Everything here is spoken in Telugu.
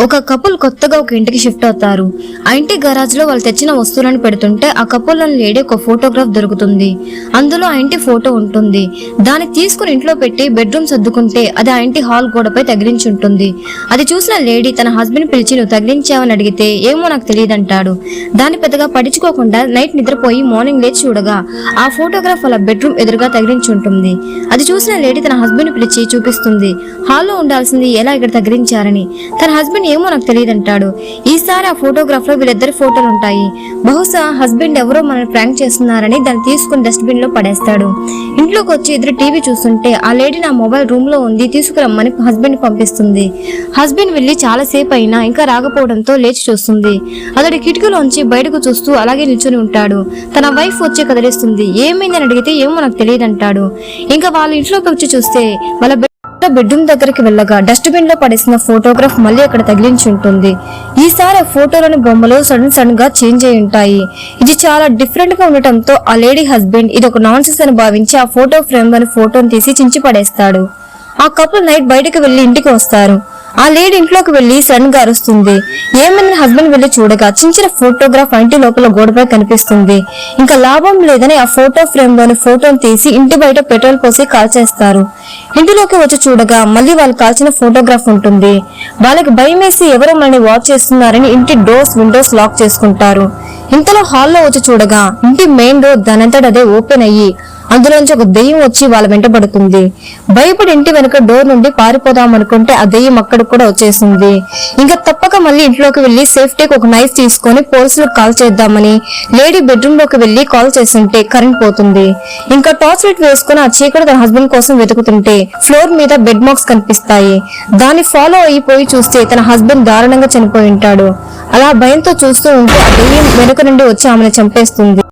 ఒక కపుల్ కొత్తగా ఒక ఇంటికి షిఫ్ట్ అవుతారు. ఆ ఇంటి గరాజ్లో వాళ్ళు తెచ్చిన వస్తువులను పెడుతుంటే ఆ కపుల్ లేడీ ఒక ఫోటోగ్రాఫ్ దొరుకుతుంది. అందులో ఆ ఇంటి ఫోటో ఉంటుంది. దాన్ని తీసుకుని ఇంట్లో పెట్టి బెడ్రూమ్ సర్దుకుంటే అది ఆ ఇంటి హాల్ గోడపై తగిలించి ఉంటుంది. అది చూసిన లేడీ తన హస్బెండ్ పిలిచి నువ్వు తగిలించావని అడిగితే ఏమో నాకు తెలియదంటాడు. దాన్ని పెద్దగా పట్టించుకోకుండా నైట్ నిద్రపోయి మార్నింగ్ లేచి చూడగా ఆ ఫోటోగ్రాఫ్ వాళ్ళ బెడ్రూమ్ ఎదురుగా తగిలించి ఉంటుంది. అది చూసిన లేడీ తన హస్బెండ్ పిలిచి చూపిస్తుంది. హాల్లో ఉండాల్సింది ఎలా ఇక్కడ తగిలించారని. తన హస్బెండ్ ఏమో నాకు తెలియదంటాడు. ఈసారి ఆ ఫోటోగ్రాఫ్లో వీళ్ళిద్దరి ఫోటోలు ఉంటాయి. బహుశా హస్బెండ్ ఎవరో మనల్ని ప్రాంక్ చేస్తున్నారని దాన్ని తీసుకుని డస్ట్బిన్లో పడేస్తాడు. ఇంట్లోకి వచ్చి ఇద్దరు టీవీ చూస్తుంటే ఆ లేడీ నా మొబైల్ రూమ్లో ఉంది తీసుకురమ్మని హస్బెండ్ పంపిస్తుంది. హస్బెండ్ వెళ్ళి చాలా సేపు అయినా ఇంకా రాకపోవడంతో లేచి చూస్తుంది. అతడి కిటికీలోంచి బయటకు చూస్తూ అలాగే నిల్చొని ఉంటాడు. తన వైఫ్ వచ్చి కదిలిస్తుంది. ఏమైందని అడిగితే ఏమో నాకు తెలియదంటాడు. ఇంకా వాళ్ళ ఇంట్లోకి వచ్చి చూస్తే వాళ్ళ బెడ్ బెడ్రూమ్ దగ్గరికి వెళ్ళగా డస్ట్బిన్లో పడేసిన ఫోటోగ్రాఫ్ మళ్ళీ అక్కడ తగిలించి ఉంటుంది. ఈసారి ఆ ఫోటోలోని బొమ్మలు సడన్ సడన్గా చేంజ్ అయి ఉంటాయి. ఇది చాలా డిఫరెంట్గా ఉండటంతో ఆ లేడీ హస్బెండ్ ఇది ఒక నాన్సెన్స్ అని భావించి ఆ ఫోటో ఫ్రేమ్లోని ఫోటోని తీసి చించి పడేస్తాడు. ఆ కపుల్ నైట్ బయటకు వెళ్ళి ఇంటికి వస్తారు. ఆ లేడీ ఇంట్లోకి వెళ్ళి సడన్గా అరుస్తుంది ఏమైందని హస్బెండ్ వెళ్ళి చూడగా చించిన ఫోటోగ్రాఫ్ ఇంటి లోపల గోడపై కనిపిస్తుంది. ఇంకా లాభం లేదని ఆ ఫోటో ఫ్రేమ్లోని ఫోటోని తీసి ఇంటి బయట పెట్రోల్ పోసి కాల్చేస్తారు. ఇంటిలోకి వచ్చి చూడగా మళ్ళీ వాళ్ళు కాల్చిన ఫోటోగ్రాఫ్ ఉంటుంది. వాళ్ళకి భయం వేసి ఎవరో మనని వాచ్ చేస్తున్నారని ఇంటి డోర్స్ విండోస్ లాక్ చేసుకుంటారు. ఇంతలో హాల్లో వచ్చి చూడగా ఇంటి మెయిన్ డోర్ దానంతట అదే ఓపెన్ అయ్యి అందులోంచి ఒక దెయ్యం వచ్చి వాళ్ళ వెంట పడుతుంది. భయపడి ఇంటి వెనుక డోర్ నుండి పారిపోదాం అనుకుంటే ఆ దెయ్యం అక్కడికి కూడా వచ్చేసింది. ఇంకా తప్పక మళ్ళీ ఇంట్లోకి వెళ్ళి సేఫ్టీకి ఒక నైఫ్ తీసుకొని పోలీసులకు కాల్ చేద్దామని లేడీ బెడ్రూమ్లోకి వెళ్ళి కాల్ చేస్తుంటే కరెంట్ పోతుంది. ఇంకా టార్చ్ లైట్ వేసుకుని ఆ చీకటి తన హస్బెండ్ కోసం వెతుకుతుంటే ఫ్లోర్ మీద బెడ్ మార్క్స్ కనిపిస్తాయి. దాన్ని ఫాలో అయిపోయి చూస్తే తన హస్బెండ్ దారుణంగా చనిపోయి ఉంటాడు. అలా భయంతో చూస్తూ ఉంటే ఆ దెయ్యం వెనుక నుండి వచ్చి ఆమెను చంపేస్తుంది.